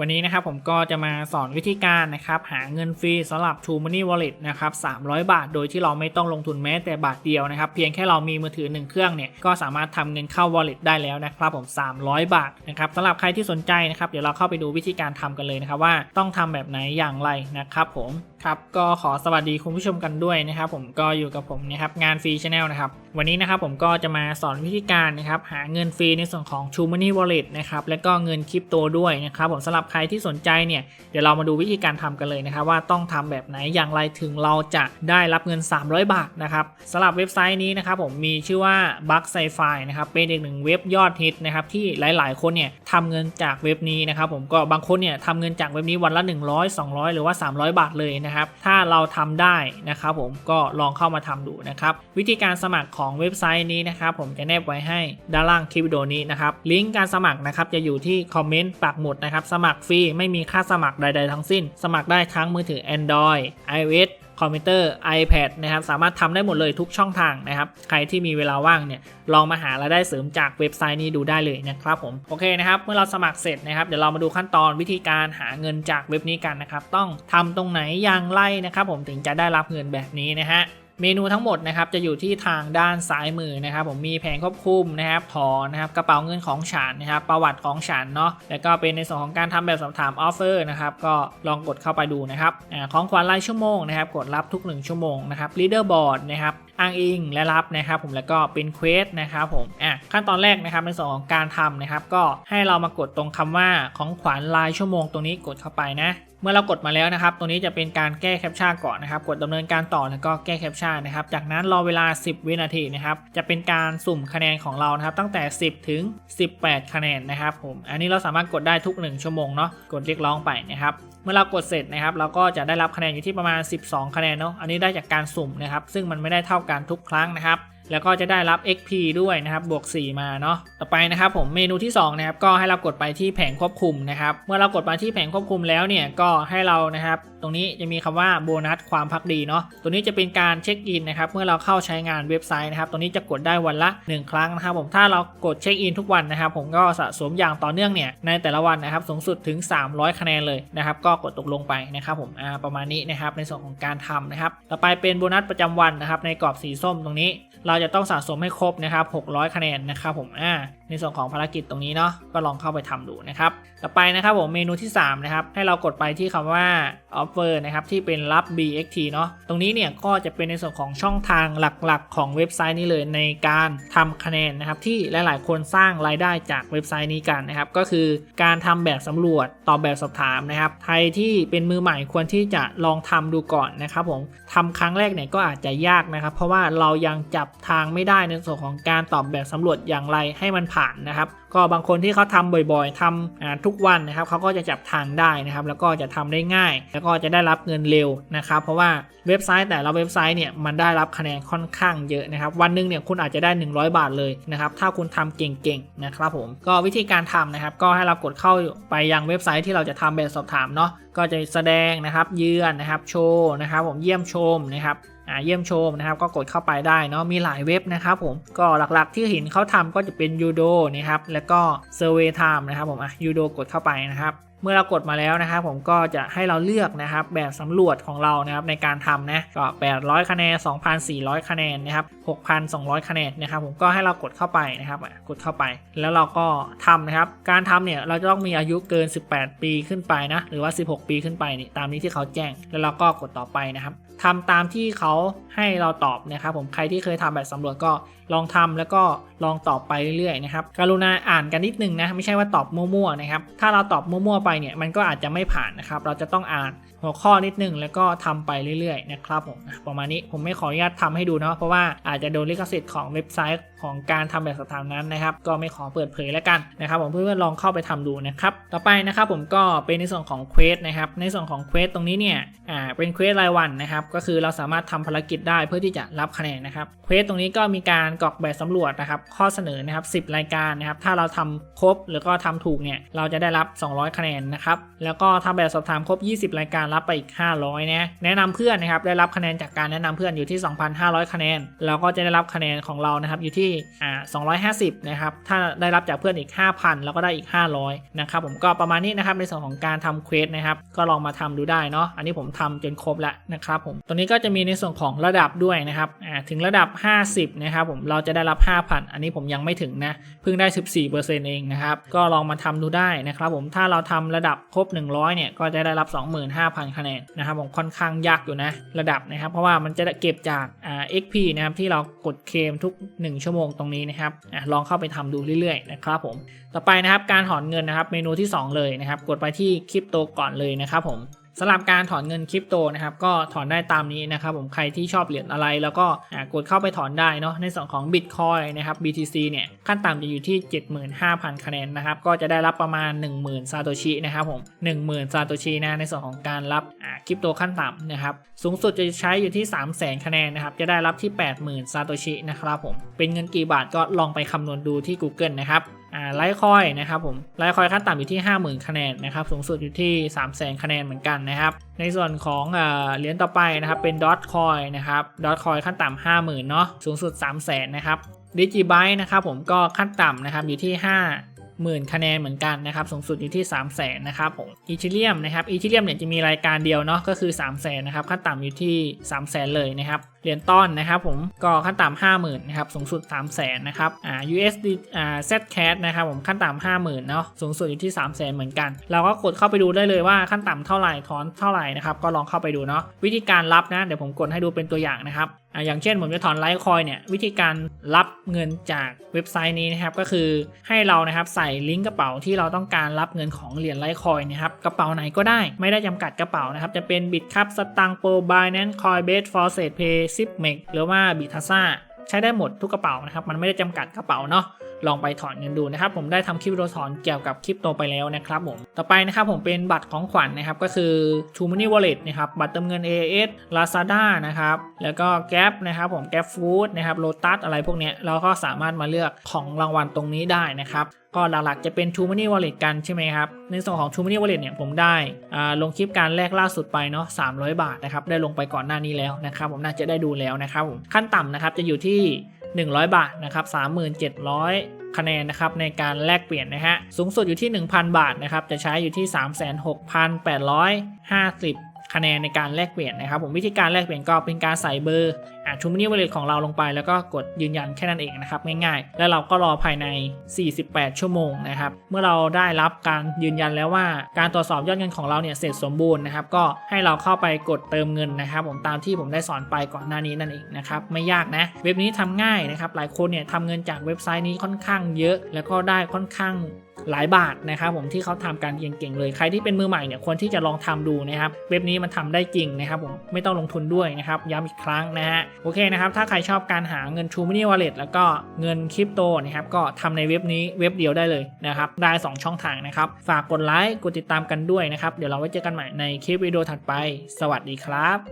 วันนี้นะครับผมก็จะมาสอนวิธีการนะครับหาเงินฟรีสำหรับ True Money Wallet นะครับ300 บาท โดยที่เราไม่ต้องลงทุนแม้แต่บาทเดียวนะครับ เพียงแค่เรามีมือถือ 1 เครื่องเนี่ยก็สามารถทำเงินเข้า Wallet ได้แล้วนะครับผม 300 บาทนะครับสำหรับใครที่สนใจนะครับเดี๋ยวเราเข้าไปดูวิธีการทำกันเลยนะครับว่าต้องทำแบบไหนอย่างไรนะครับผมครับก็ขอสวัสดีคุณผู้ชมกันด้วยนะครับผมก็อยู่กับผมนะครับงานฟรีชาแนลนะครับวันนี้นะครับผมก็จะมาสอนวิธีการนะครับหาเงินฟรีในส่วนของ True Money Wallet นะครับและก็เงินคริปโตด้วยนะครับผมสำหรับใครที่สนใจเนี่ยเดี๋ยวเรามาดูวิธีการทำกันเลยนะครับว่าต้องทำแบบไหนอย่างไรถึงเราจะได้รับเงิน 300 บาทนะครับสำหรับเว็บไซต์นี้นะครับผมมีชื่อว่า b u g s c i f i นะครับเป็นอีกหนึ่งเว็บยอดฮิตนะครับที่หลาย ๆ คนเนี่ยทำเงินจากเว็บนี้นะครับผมก็บางคนเนี่ยทำเงินจากเว็บนี้วันละ 100 200 หรือว่า 300 บาทเลยนะครับถ้าเราทำได้นะครับผมก็ลองเข้ามาทำดูนะครับวิธีการสมัครของเว็บไซต์นี้นะครับผมจะแนบไว้ให้ด้านล่างคลิปวิดีโอนี้นะครับลิงก์การสมัครนะครับจะอยู่ที่คอมเมนต์ปักหมุดนะครับสมัครฟรีไม่มีค่าสมัครใด ๆ ทั้งสิ้น สมัครได้ทั้งมือถือ Android iOS คอมพิวเตอร์ iPad นะครับสามารถทำได้หมดเลยทุกช่องทางนะครับ ใครที่มีเวลาว่างเนี่ยลองมาหารายได้เสริมจากเว็บไซต์นี้ดูได้เลยนะครับผมโอเคนะครับเมื่อเราสมัครเสร็จนะครับเดี๋ยวเรามาดูขั้นตอนวิธีการหาเงินจากเว็บนี้กันนะครับต้องทำตรงไหนอย่างไรนะครับผมถึงจะได้รับเงินแบบนี้นะฮะ เมนูทั้งหมดนะครับจะอยู่ที่ทางด้านซ้ายมือนะครับ ผมมีแผงควบคุมนะครับถอนนะครับกระเป๋าเงินของฉันนะครับ ประวัติของฉันเนาะแล้วก็เป็นในส่วนของการทำแบบสอบถามออฟเฟอร์นะครับก็ลองกดเข้าไปดูนะครับอของขวัญรายชั่วโมงนะครับ กดรับทุก 1 ชั่วโมงนะครับลีดเดอร์บอร์ดนะครับอ้างอิงและรับนะครับ ผมแล้วก็เป็นเควสนะครับผมอะขั้นตอนแรกนะครับในส่วนของการทำนะครับ ก็ให้เรามากดตรงคำว่าของขวัญรายชั่วโมงตรงนี้กดเข้าไปนะ เมื่อเรากดมาแล้วนะครับ ตรงนี้จะเป็นการแก้แคปชั่นก่อนนะครับ กดดำเนินการต่อแล้วก็แก้แคปชั่นนะครับ จากนั้นรอเวลา 10 วินาทีนะครับ จะเป็นการสุ่มคะแนนของเรานะครับ ตั้งแต่ 10 ถึง 18 คะแนนนะครับผม อันนี้เราสามารถกดได้ทุก 1 ชั่วโมงเนาะ กดเรียกร้องไปนะครับเมื่อเรากดเสร็จนะครับเราก็จะได้รับคะแนนอยู่ที่ประมาณ 12 คะแนนเนาะอันนี้ได้จากการสุ่มนะครับ ซึ่งมันไม่ได้เท่ากันทุกครั้งนะครับ แล้วก็จะได้รับ XP ด้วยนะครับบวก 4 มาเนาะต่อไปนะครับผมเมนูที่2นะครับก็ให้เรากดไปที่แผงควบคุมนะครับเมื่อเรากดมาที่แผงควบคุมแล้วเนี่ยก็ให้เรานะครับตรงนี้จะมีคำว่าโบนัสความพักดีเนาะตัวนี้จะเป็นการเช็คอินนะครับเมื่อเราเข้าใช้งานเว็บไซต์นะครับตรงนี้จะกดได้วันละ 1 ครั้งนะครับผมถ้าเรากดเช็คอินทุกวันนะครับผมก็สะสมอย่างต่อเนื่องเนี่ยในแต่ละวันนะครับสูงสุดถึง 300 คะแนนเลยนะครับก็กดตกลงไปนะครับผมอ่าประมาณนี้นะครับในส่วนของการทำนะครับต่อไปเป็นโบนัสประจำวันนะครับในกรอบสีส้มตรงนี้เราราจะต้องสะสมให้ครบนะครับ 600 คะแนนนะครับผมอ่า ในส่วนของภารกิจตรงนี้เนาะก็ลองเข้าไปทำดูนะครับ ต่อไปนะครับผมเมนูที่3นะครับให้เรากดไปที่คำว่า offer นะครับที่เป็นรับ BXT เนาะตรงนี้เนี่ยก็จะเป็นในส่วนของช่องทางหลักๆ ของเว็บไซต์นี้เลยในการทำคะแนนนะครับที่หลายๆ คนสร้างรายได้จากเว็บไซต์นี้กันนะครับก็คือการทำแบบสำรวจตอบแบบสอบถามนะครับใครที่เป็นมือใหม่ควรที่จะลองทำดูก่อนนะครับผมทำครั้งแรกเนี่ยก็อาจจะยากนะครับ เพราะว่าเรายังจับทางไม่ได้ในส่วนของการตอบแบบสำรวจอย่างไรให้มันผ่านนะครับ ก็บางคนที่เขาทำบ่อยๆทำทุกวันนะครับเขาก็จะจับทางได้นะครับ แล้วก็จะทำได้ง่าย แล้วก็จะได้รับเงินเร็วนะครับ เพราะว่าเว็บไซต์แต่ละเว็บไซต์เนี่ยมันได้รับคะแนนค่อนข้างเยอะนะครับ วันหนึงเนี่ยคุณอาจจะได้ 100 บาทเลยนะครับ ถ้าคุณทำเก่งๆนะครับผมก็วิธีการทำนะครับ ก็ให้เรากดเข้าไปยังเว็บไซต์ที่เราจะทำแบบสอบถามเนาะก็จะแสดงนะครับ เยือนนะครับ โชว์นะครับ ผมเยี่ยมชมนะครับาเยี่ยมชมนะครับก็กดเข้าไปได้เนาะมีหลายเว็บนะครับผมก็หลักๆที่เห็นเขาทำก็จะเป็นยูโดนะครับแล้วก็ Survey Time นะครับผมอะยูโดกดเข้าไปนะครับเมื่อเรากดมาแล้วนะครับผมก็จะให้เราเลือกนะครับแบบสำรวจของเรานะครับในการทำนะก็ 800 คะแนน 2,400 คะแนนนะครับ 6,200 คะแนนนะครับผมก็ให้เรากดเข้าไปนะครับกดเข้าไป แล้วเราก็ทำนะครับการทำเนี่ยเราจะต้องมีอายุเกิน 18 ปีขึ้นไปนะหรือว่า 16 ปีขึ้นไปนี่ตามนี้ที่เขาแจ้ง แล้วเราก็กดต่อไปนะครับ ทำตามที่เขาให้เราตอบนะครับผมใครที่เคยทำแบบสำรวจก็ลองทำแล้วก็ลองตอบไปเรื่อยๆนะครับกรุณาอ่านกันนิดนึงนะไม่ใช่ว่าตอบมั่วๆนะครับถ้าเราตอบมั่วๆไปเนี่ยมันก็อาจจะไม่ผ่านนะครับเราจะต้องอ่านหัวข้อนิดนึงแล้วก็ทำไปเรื่อยๆนะครับผมประมาณนี้ผมไม่ขออนุญาตทำให้ดูเนาะเพราะว่าอาจจะโดนลิขสิทธิ์ของเว็บไซต์ของการทำแบบสอบถามนั้นนะครับก็ไม่ขอเปิดเผยแล้วกันนะครับผมเพื่อนๆลองเข้าไปทำดูนะครับต่อไปนะครับผมก็เป็นในส่วนของเควสนะครับในส่วนของเควสตรงนี้เนี่ยอ่าเป็นเควสรายวันนะครับก็คือเราสามารถทำภารกิจได้เพื่อที่จะรับคะแนนนะครับเควสตรงนี้ก็มีการกรอกแบบสำรวจนะครับ ข้อเสนอนะครับ10 รายการนะครับ ถ้าเราทำครบหรือก็ทำถูกเนี่ย เราจะได้รับ 200 คะแนนนะครับ แล้วก็ทำแบบสอบถามครบ 20 รายการรับไปอีก 500 นะ แนะนำเพื่อนนะครับ ได้รับคะแนนจากการแนะนำเพื่อนอยู่ที่ 2,500 คะแนนแล้วก็จะได้รับคะแนนของเรานะครับอยู่ที่อ่า250 นะครับ ถ้าได้รับจากเพื่อนอีก 5,000 แล้วก็ได้อีก 500 นะครับ ผมก็ประมาณนี้นะครับในส่วนของการทำเควสนะครับ ก็ลองมาทำดูได้เนาะ อันนี้ผมทำจนครบแล้วนะครับผม ตรงนี้ก็จะมีในส่วนของระดับด้วยนะครับถึงระดับ 50 นะครับผมเราจะได้รับ 5,000 อันนี้ผมยังไม่ถึงนะ เพิ่งได้ 14%เองนะครับ ก็ลองมาทำดูได้นะครับผม ถ้าเราทำระดับครบ 100 เนี่ย ก็จะได้รับ 25,000 คะแนนนะครับผมค่อนข้างยากอยู่นะ ระดับนะครับ เพราะว่ามันจะเก็บจากอ่า XP นะครับที่เรากดเคมทุก 1 ชั่วโมงตรงนี้นะครับอะลองเข้าไปทำดูเรื่อยๆนะครับผม ต่อไปนะครับการถอนเงินนะครับ เมนูที่ 2 เลยนะครับ กดไปที่คริปโตก่อนเลยนะครับผม สำหรับการถอนเงินคริปโตนะครับก็ถอนได้ตามนี้นะครับผมใครที่ชอบเหรียญอะไร แล้วก็กดเข้าไปถอนได้เนาะในส่วนของ Bitcoin นะครับ BTC เนี่ยขั้นต่ำจะอยู่ที่ 75,000 คะแนนนะครับก็จะได้รับประมาณ 10,000ซาโตชินะครับผม10,000ซาโตชินะในส่วนของการรับคริปโตขั้นต่ำนะครับสูงสุดจะใช้อยู่ที่ 300,000 คะแนนนะครับจะได้รับที่ 80,000ซาโตชินะครับผมเป็นเงินกี่บาทก็ลองไปคำนวณดูที่ Google นะครับ ไลท์คอยนะครับผมไลท์คอยขั้นต่ำอยู่ที่ 50,000 คะแนนนะครับสูงสุดอยู่ที่ 300,000 คะแนนเหมือนกันนะครับในส่วนของเหรียญต่อไปนะครับเป็นดอทคอยนะครับดอทคอยขั้นต่ำ50,000เนาะสูงสุด 300,000นะครับดิจิไบต์นะครับผมก็ขั้นต่ำนะครับอยู่ที่5หมื่นคะแนนเหมือนกันนะครับสูงสุดอยู่ที่ 3 0 0แสนนะครับผมอีเทเรียมนะครับอีเทเรียมเนี่ยจะมีรายการเดียวเนาะก็คือ 3 0 0แสนนะครับขั้นต่ำอยู่ที่ 3 0 0แสนเลยนะครับ เหรียญต้อนนะครับผมก็ขั้นต่ำห้าหมื่นนะครับสูงสุด3 0 0แสนนะครับอ่า USD อ่า Zcash นะครับผมขั้นต่ำห้าหมื่นเนาะสูงสุดอยู่ที่3 0 0แสนเหมือนกัน เราก็กดเข้าไปดูได้เลยว่าขั้นต่ำเท่าไหร่ถอนเท่าไหร่นะครับก็ลองเข้าไปดูเนาะวิธีการรับนะเดี๋ยวผมกดให้ดูเป็นตัวอย่างนะครับอ่าอย่างเช่นผมจะถอนไลท์คอยเนี่ยวิธีการรับเงินจากเว็บไซต์นี้นะครับก็คือให้เรานะครับใส่ลิงก์กระเป๋าที่เราต้องการรับเงินของเหรียญไลท์คอยนะครับกระเป๋าไหนก็ได้ไม่ได้จำกัดกระเป๋านะครับจะเป็นบิตคัพสตังโปรบายนั้นคอยเบสฟอร์เซตเพย์ซิปเมกหรือว่าบิทัซ่าใช้ได้หมดทุกกระเป๋านะครับ มันไม่ได้จำกัดกระเป๋าเนาะ ลองไปถอนเงินดูนะครับ ผมได้ทำคลิปวิดีโอสอนเกี่ยวกับคริปโตไปแล้วนะครับผมต่อไปนะครับผมเป็นบัตรของขวัญนนะครับก็คือ True Money Wallet นะครับบัตรเติมเงิน AAS Lazada นะครับแล้วก็ Gap นะครับผม Gap Food นะครับ Lotus อะไรพวกเนี้ยเราก็สามารถมาเลือกของรางวัลตรงนี้ได้นะครับก็หลักๆจะเป็น True Money Wallet กันใช่ไหมครับ ในส่วนของ True Money Wallet เนี่ยผมได้ลงคลิปการแลกล่าสุดไปเนาะ300 บาทนะครับ ได้ลงไปก่อนหน้านี้แล้วนะครับ ผมน่าจะได้ดูแล้วนะครับ ขั้นต่ำนะครับจะอยู่ที่ 100 บาทนะครับ3,700 คะแนนนะครับในการแลกเปลี่ยนนะฮะสูงสุดอยู่ที่ 1,000 บาทนะครับจะใช้อยู่ที่ 36,850 คะแนนในการแลกเปลี่ยนนะครับผมวิธีการแลกเปลี่ยนก็เป็นการใส่เบอร์อ่าทูมินิวอลเล็ตของเราลงไป แล้วก็กดยืนยันแค่นั้นเองนะครับง่ายๆ แล้วเราก็รอภายใน 48 ชั่วโมงนะครับเมื่อเราได้รับการยืนยันแล้วว่า การตรวจสอบยอดเงินของเราเนี่ยเสร็จสมบูรณ์นะครับก็ให้เราเข้าไปกดเติมเงินนะครับผมตามที่ผมได้สอนไปก่อนหน้านี้นั่นเองนะครับไม่ยากนะเว็บนี้ทำง่ายนะครับหลายคนเนี่ยทำเงินจากเว็บไซต์นี้ค่อนข้างเยอะ แล้วก็ได้ค่อนข้าง หลายบาทนะครับผมที่เขาทำการเก่งๆเลยใครที่เป็นมือใหม่เนี่ยควรที่จะลองทำดูนะครับเว็บนี้มันทำได้จริงนะครับผมไม่ต้องลงทุนด้วยนะครับย้ำอีกครั้งนะฮะโอเคนะครับถ้าใครชอบการหาเงิน True Money Wallet แล้วก็เงินคริปโตนะครับก็ทำในเว็บนี้เว็บเดียวได้เลยนะครับได้ 2 ช่องทางนะครับฝากกดไลค์กดติดตามกันด้วยนะครับเดี๋ยวเราไว้เจอกันใหม่ในคลิปวิดีโอถัดไป สวัสดีครับ